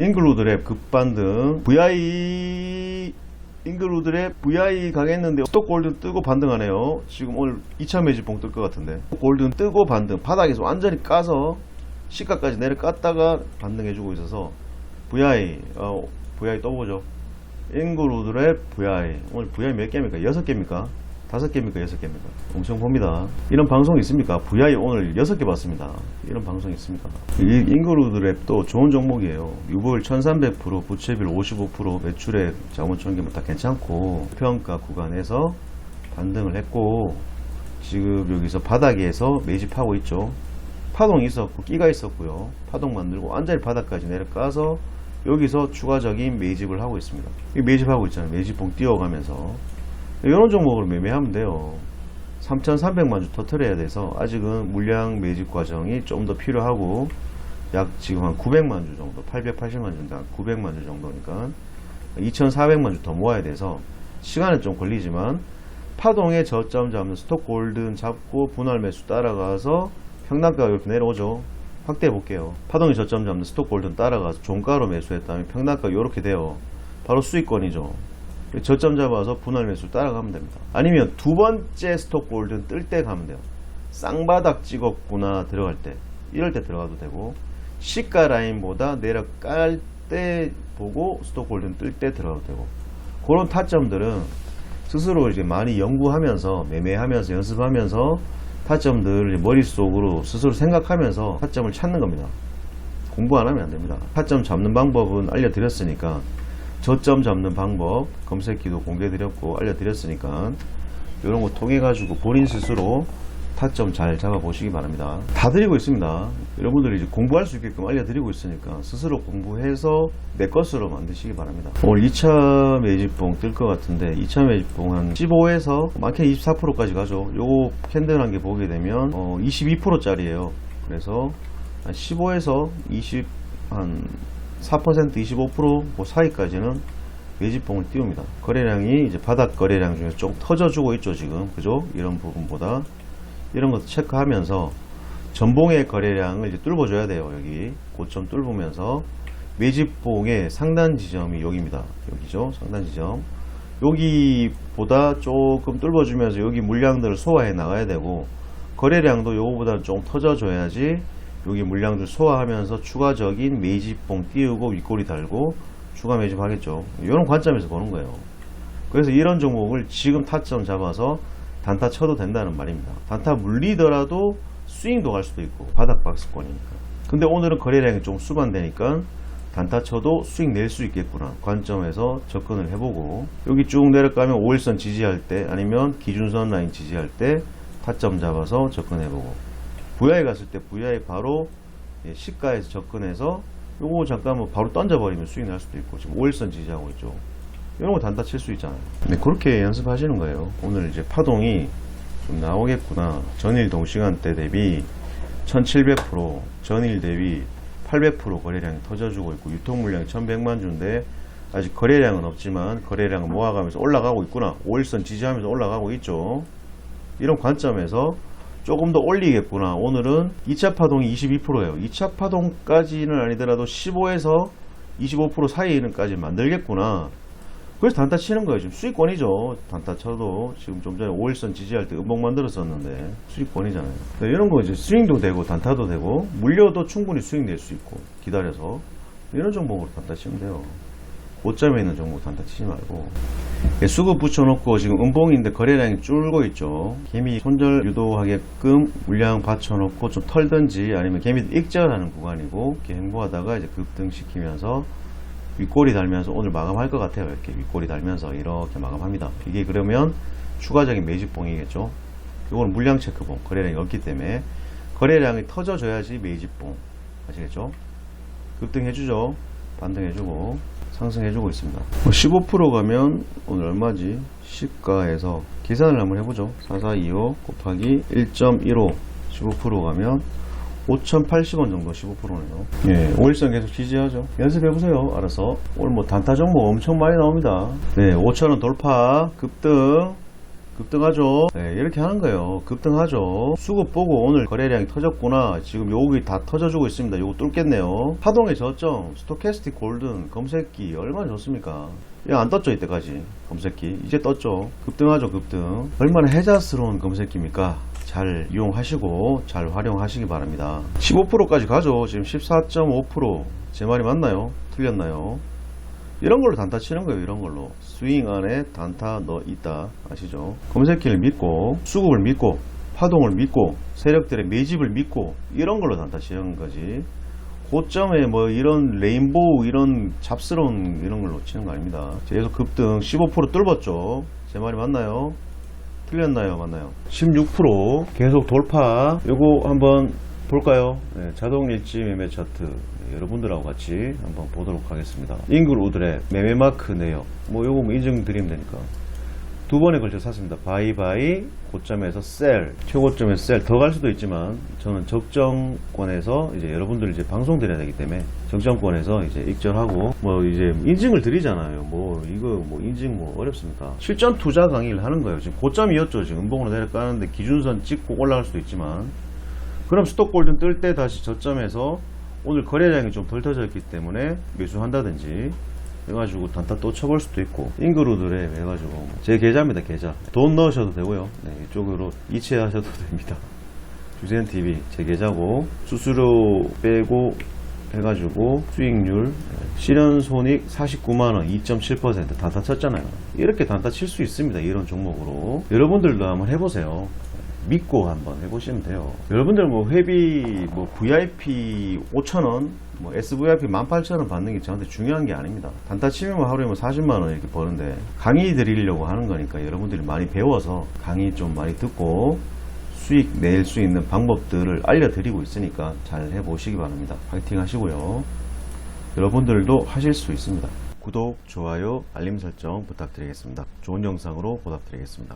잉글루드랩 급반등 VI 잉글루드랩 VI 가겠는데 스톡 골든 뜨고 반등하네요 지금 오늘 2차 매집봉 뜰 것 같은데 골든 뜨고 반등 바닥에서 완전히 까서 시가까지 내려 깠다가 반등해주고 있어서 VI 어, VI 떠보죠 잉글루드랩 VI 오늘 VI 몇 개입니까? 6개입니까? 다섯 개입니까? 여섯 개입니까? 엄청 봅니다. 이런 방송 있습니까? VI 오늘 여섯 개 봤습니다. 이런 방송 있습니까? 이 잉그루드랩도 좋은 종목이에요. 6월 1300%, 부채비율 55%, 매출액, 자원총계만 다 괜찮고 평가 구간에서 반등을 했고 지금 여기서 바닥에서 매집하고 있죠. 파동이 있었고 끼가 있었고요. 파동 만들고 완전히 바닥까지 내려가서 여기서 추가적인 매집을 하고 있습니다. 이 매집하고 있잖아요. 매집봉 뛰어가면서 이런 종목으로 매매하면 돼요. 3,300만 주 터트려야 돼서 아직은 물량 매집 과정이 좀 더 필요하고 약 지금 한 900만 주 정도, 880만 주인데 한 900만 주 정도니까 2,400만 주 더 모아야 돼서 시간은 좀 걸리지만 파동의 저점 잡는 스톡 골든 잡고 분할 매수 따라가서 평단가가 이렇게 내려오죠. 확대해 볼게요. 파동의 저점 잡는 스톡 골든 따라가서 종가로 매수했다면 평단가 이렇게 돼요. 바로 수익권이죠. 저점 잡아서 분할 매수 따라가면 됩니다. 아니면 두 번째 스톱 골든 뜰 때 가면 돼요. 쌍바닥 찍었구나 들어갈 때 이럴 때 들어가도 되고 시가 라인보다 내려갈 때 보고 스톱 골든 뜰 때 들어가도 되고 그런 타점들은 스스로 이제 많이 연구하면서 매매하면서 연습하면서 타점들을 머릿속으로 스스로 생각하면서 타점을 찾는 겁니다. 공부 안 하면 안 됩니다. 타점 잡는 방법은 알려드렸으니까 저점 잡는 방법 검색기도 공개드렸고 알려드렸으니까 이런 거 통해 가지고 본인 스스로 타점 잘 잡아 보시기 바랍니다. 다 드리고 있습니다. 여러분들이 이제 공부할 수 있게끔 알려드리고 있으니까 스스로 공부해서 내 것으로 만드시기 바랍니다. 오늘 2차 매집봉 뜰 것 같은데 2차 매집봉 한 15에서 많게 24%까지 가죠. 요거 캔들 한 개 보게 되면 어 22% 짜리예요. 그래서 한 15에서 20 한 4% 25%그 사이까지는 매집봉을 띄웁니다. 거래량이 이제 바닥 거래량 중에 좀 터져주고 있죠 지금. 그죠? 이런 부분보다. 이런 것도 체크하면서 전봉의 거래량을 이제 뚫어줘야 돼요 여기. 고점 뚫으면서. 매집봉의 상단 지점이 여기입니다. 여기죠? 상단 지점. 여기보다 조금 뚫어주면서 여기 물량들을 소화해 나가야 되고 거래량도 요거보다 좀 터져줘야지 여기 물량들 소화하면서 추가적인 매집봉 띄우고 윗꼬리 달고 추가 매집하겠죠. 이런 관점에서 보는 거예요. 그래서 이런 종목을 지금 타점 잡아서 단타 쳐도 된다는 말입니다. 단타 물리더라도 스윙도 갈 수도 있고 바닥 박스권이니까. 근데 오늘은 거래량이 좀 수반되니까 단타 쳐도 수익 낼 수 있겠구나 관점에서 접근을 해보고 여기 쭉 내려가면 5일선 지지할 때 아니면 기준선 라인 지지할 때 타점 잡아서 접근해보고 VI 갔을 때 VI 바로 예, 시가에서 접근해서 요거 잠깐 뭐 바로 던져버리면 수익 날 수도 있고 지금 5일선 지지하고 있죠. 이런 거 단타 칠 수 있잖아요. 네, 그렇게 연습하시는 거예요. 오늘 이제 파동이 좀 나오겠구나. 전일 동시간대 대비 1700% 전일 대비 800% 거래량이 터져주고 있고 유통 물량이 1100만 주인데 아직 거래량은 없지만 거래량을 모아가면서 올라가고 있구나. 5일선 지지하면서 올라가고 있죠. 이런 관점에서 조금 더 올리겠구나. 오늘은 2차 파동이 22%예요. 2차 파동까지는 아니더라도 15에서 25% 사이에는까지 만들겠구나. 그래서 단타 치는 거예요. 지금 수익권이죠. 단타 쳐도 지금 좀 전에 5일선 지지할 때 음봉 만들었었는데 수익권이잖아요. 네, 이런 거 이제 스윙도 되고 단타도 되고 물려도 충분히 수익 낼 수 있고 기다려서 이런 종목으로 단타 치면 돼요. 고점에 있는 종목 단타 치지 말고 예, 수급 붙여놓고 지금 음봉인데 거래량이 줄고 있죠. 개미 손절 유도하게끔 물량 받쳐놓고 좀 털든지 아니면 개미 익절하는 구간이고 이렇게 행보하다가 이제 급등시키면서 윗꼬리 달면서 오늘 마감할 것 같아요. 이렇게 윗꼬리 달면서 이렇게 마감합니다. 이게 그러면 추가적인 매집봉이겠죠. 이거는 물량 체크봉 거래량이 없기 때문에 거래량이 터져줘야지 매집봉 아시겠죠? 급등해주죠. 반등해주고 상승해주고 있습니다. 15%뭐 가면 오늘 얼마지? 시가에서 계산을 한번 해보죠. 4425 곱하기 1.15 15% 가면 5,080원 정도 15%네요. 예, 5일선 계속 지지하죠. 연습해보세요. 알아서. 오늘 뭐 단타 종목 엄청 많이 나옵니다. 네, 5,000원 돌파, 급등, 급등하죠. 네, 이렇게 하는 거예요. 급등하죠. 수급 보고 오늘 거래량이 터졌구나. 지금 요기 다 터져주고 있습니다. 요거 뚫겠네요. 파동의 저점, 스토캐스틱 골든, 검색기 얼마나 좋습니까? 이거 안 떴죠 이때까지 검색기 이제 떴죠 급등하죠 급등 얼마나 해자스러운 검색기입니까 잘 이용하시고 잘 활용하시기 바랍니다 15%까지 가죠 지금 14.5%제 말이 맞나요 틀렸나요 이런 걸로 단타 치는 거예요 이런 걸로 스윙 안에 단타 넣어 있다 아시죠 검색기를 믿고 수급을 믿고 파동을 믿고 세력들의 매집을 믿고 이런 걸로 단타 치는 거지 고점에 뭐 이런 레인보우 이런 잡스러운 이런 걸로 치는 거 아닙니다. 계속 급등 15% 뚫었죠. 제 말이 맞나요? 틀렸나요? 맞나요? 16% 계속 돌파. 요거 한번 볼까요? 네, 자동 일지 매매 차트 네, 여러분들하고 같이 한번 보도록 하겠습니다. 잉글 우드의 매매 마크 내역. 뭐 요거 뭐 인증 드리면 되니까. 두 번에 걸쳐 샀습니다. 바이바이 고점에서 셀 최고점에서 셀더 갈 수도 있지만 저는 적정권에서 이제 여러분들 이제 방송 드려야 되기 때문에 적정권에서 이제 익절하고 뭐 이제 인증을 드리잖아요. 뭐 이거 뭐 인증 뭐 어렵습니까? 실전 투자 강의를 하는 거예요. 지금 고점이었죠. 지금 음봉으로 내려가는데 기준선 찍고 올라갈 수도 있지만 그럼 스톱 골든 뜰 때 다시 저점에서 오늘 거래량이 좀 덜 터졌기 때문에 매수한다든지 해가지고 단타 또 쳐볼 수도 있고 잉그루드래 해가지고 제 계좌입니다 계좌. 돈 넣으셔도 되고요. 네, 이쪽으로 이체하셔도 됩니다. 주세현 TV 제 계좌고 수수료 빼고 해가지고 수익률 네, 실현 손익 49만원 2.7% 단타 쳤잖아요. 이렇게 단타 칠 수 있습니다 이런 종목으로. 여러분들도 한번 해보세요 믿고 한번 해보시면 돼요. 여러분들 뭐 회비 뭐 VIP 5,000원, 뭐 SVIP 18,000원 받는 게 저한테 중요한 게 아닙니다. 단타 치면 하루에 뭐 40만 원 이렇게 버는데 강의 드리려고 하는 거니까 여러분들이 많이 배워서 강의 좀 많이 듣고 수익 낼 수 있는 방법들을 알려드리고 있으니까 잘 해보시기 바랍니다. 파이팅 하시고요. 여러분들도 하실 수 있습니다. 구독, 좋아요, 알림 설정 부탁드리겠습니다. 좋은 영상으로 보답드리겠습니다.